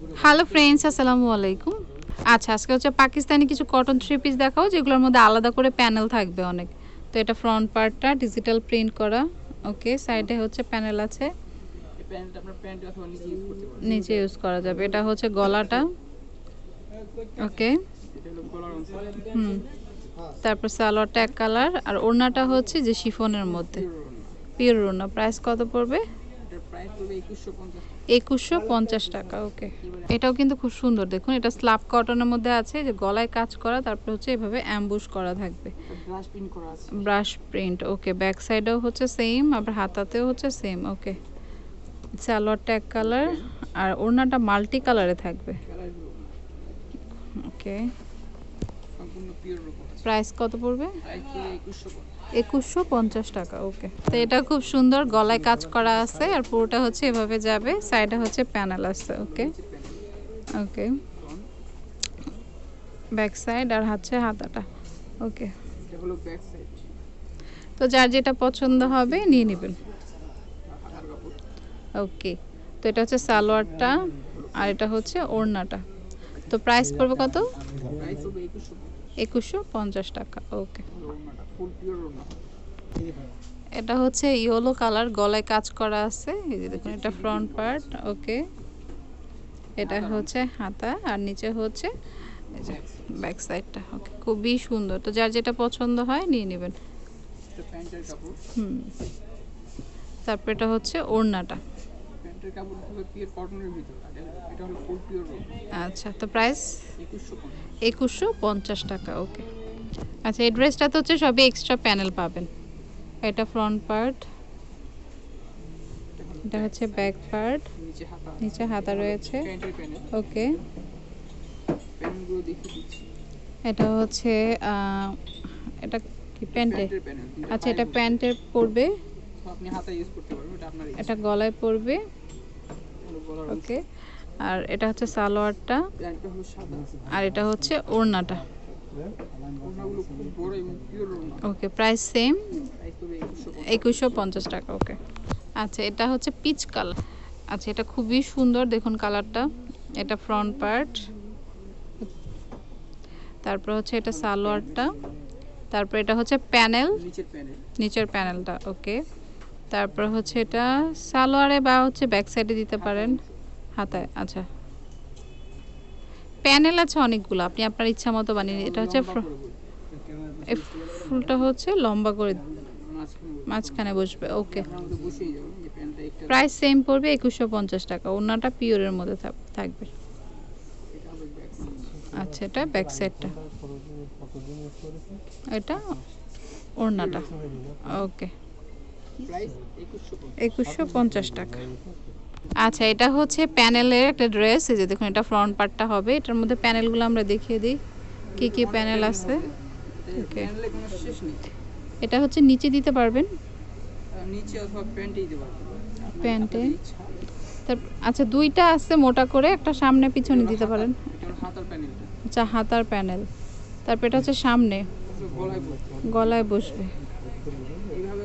Hello friends আসসালামু আলাইকুম। আচ্ছা আজকে হচ্ছে পাকিস্তানি কিছু কটন থ্রি পিস দেখাও যেগুলোর মধ্যে আলাদা করে প্যানেল থাকবে অনেক। তো এটা ফ্রন্ট পার্টটা ডিজিটাল প্রিন্ট করা। ওকে সাইডে হচ্ছে প্যানেল আছে। নিচে ইউজ করা যাবে। এটা হচ্ছে গলাটা। ওকে হুম। তারপর সালোয়ারটা এক কালার আর ওড়নাটা হচ্ছে যে শিফনের মধ্যে। পিওর ওড়না। প্রাইস কত পড়বে? একুশশো পঞ্চাশ টাকা। ওকে। এটাও কিন্তু খুব সুন্দর। দেখুন এটা স্ল্যাব কটনের মধ্যে আছে যে গলায় কাজ করা তারপর হচ্ছে এভাবে অ্যাম্বুশ করা থাকবে। ব্রাশ প্রিন্ট ওকে। ব্যাক সাইডেও হচ্ছে সেম আবার হাতাতেও হচ্ছে সেম ওকে। সালোয়ারটা এক কালার আর ওড়নাটা মাল্টি কালারে থাকবে। ওকে। প্রাইস কত পড়বে? একুশশো পঞ্চাশ টাকা ওকে তো এটা খুব সুন্দর, গলায় কাজ করা আছে আর পুরোটা হচ্ছে এভাবে যাবে সাইডে হচ্ছে প্যানেল আছে ওকে ওকে ব্যাক সাইড আর হচ্ছে হাতাটা ওকে তো যার যেটা পছন্দ হবে নিয়ে নেবেন। ওকে তো এটা হচ্ছে সালোয়ারটা আর এটা হচ্ছে ওড়নাটা। তো প্রাইস পড়বে কত? একুশশো পঞ্চাশ টাকা ওকে। এটা হচ্ছে ইয়েলো কালার গলায় কাজ করা আছে। এই যে দেখুন এটা ফ্রন্ট পার্ট ওকে। এটা হচ্ছে হাতা আর নিচে হচ্ছে এই যে ব্যাক সাইডটা ওকে। খুবই সুন্দর। তো যার যেটা পছন্দ হয় নিয়ে নেবেন। হুম। তারপর এটা হচ্ছে ওড়নাটা। আচ্ছা তো প্রাইস? একুশশো পঞ্চাশ টাকা ওকে আচ্ছা এই ড্রেসটাতে হচ্ছে সবই এক্সট্রা প্যানেল পাবেন। এটা ফ্রন্ট পার্ট এটা হচ্ছে ব্যাক পার্ট নিচে হাতা রয়েছে ওকে এটা হচ্ছে এটা কি প্যান্টে? আচ্ছা এটা প্যান্টের পড়বে পারবেন এটা গলায় পড়বে অংশ ওকে আর এটা হচ্ছে সালোয়ারটা। আর এটা হচ্ছে ওড়নাটা। ওকে প্রাইস সেম একুশশো পঞ্চাশ টাকা, ওকে। আচ্ছা এটা হচ্ছে পিচ কালার আচ্ছা এটা খুবই সুন্দর, দেখুন কালারটা এটা ফ্রন্ট পার্ট তারপর হচ্ছে এটা সালোয়ারটা। তারপর এটা হচ্ছে প্যানেল নিচের প্যানেলটা ওকে। তারপর হচ্ছে এটা সালোয়ারে বা হচ্ছে ব্যাক সাইডে দিতে পারেন। হাতায় আচ্ছা। প্যানেল আছে অনেকগুলো আপনি আপনার ইচ্ছা মতো বানিয়ে এটা হচ্ছে ফুলটা হচ্ছে লম্বা করে মাঝখানে বসবে ওকে। প্রাইস সেম পড়বে একুশশো পঞ্চাশ টাকা ওনাটা পিওরের মধ্যে থাক- থাকবে। আচ্ছা এটা ব্যাক সাইডটা এটা ওড়নাটা। ওকে। একুশশো পঞ্চাশ টাকা। আচ্ছা এটা হচ্ছে প্যানেলের একটা ড্রেস। এই যে দেখুন এটা ফ্রন্ট পার্টটা হবে। এটার মধ্যে প্যানেলগুলো আমরা দেখিয়ে দিই। কি কি প্যানেল আছে? নেই এটা হচ্ছে নিচে দিতে পারবেন? নিচে অথবা প্যান্টেই দিতে পারবেন। প্যান্টে? তার আচ্ছা দুইটা আছে মোটা করে একটা সামনে পিছনে দিতে পারেন। এটা হাতার প্যানেলটা। আচ্ছা হাতার প্যানেল। তারপর এটা হচ্ছে সামনে। গলায় পড়বে গলায় বসবে। এইভাবে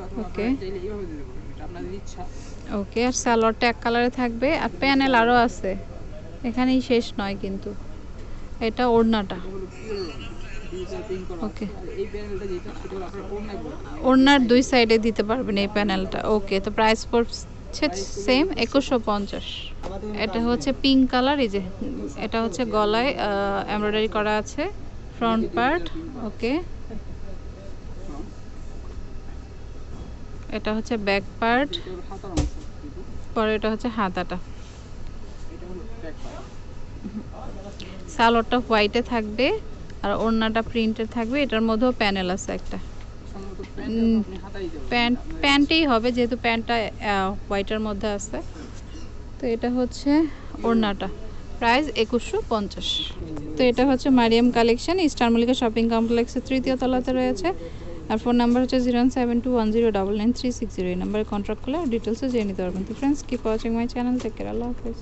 ওকে আর সালোয়ারটা এক কালারে থাকবে, আর প্যানেল আরও আছে। এখানেই শেষ নয় কিন্তু। এটা ওড়নাটা। পড়বে ওড়নার দুই সাইডে দিতে পারবেন এই প্যানেলটা ওকে তো প্রাইস পড়ছে সেম একুশশো পঞ্চাশ। এটা হচ্ছে পিঙ্ক কালার এই যে এটা হচ্ছে গলায় এমব্রয়ডারি করা আছে ফ্রন্ট পার্ট ওকে এটা হচ্ছে ব্যাক পার্ট, পরে এটা হচ্ছে হাতাটা। সালোয়ারটা হোয়াইটে থাকবে, আর ওড়নাটা প্রিন্টের থাকবে, এটার মধ্যেও প্যানেল আছে একটা। প্যান্ট প্যান্টেই হবে, যেহেতু প্যান্টটা হোয়াইটের মধ্যে আছে। তো এটা হচ্ছে ওড়নাটা। প্রাইস একুশশো পঞ্চাশ। তো এটা হচ্ছে Mariam collection, Eastern Mallika shopping কমপ্লেক্সের তৃতীয় তলাতে রয়েছে। আর ফোন নাম্বার হচ্ছে zero seven two one zero double nine three six zero. এই নাম্বারে কন্ট্যাক্ট করলে ডিটেলসও জেনে নিতে পারবেন। তো friends keep watching my channel থেকে আল্লাহ হাফেজ।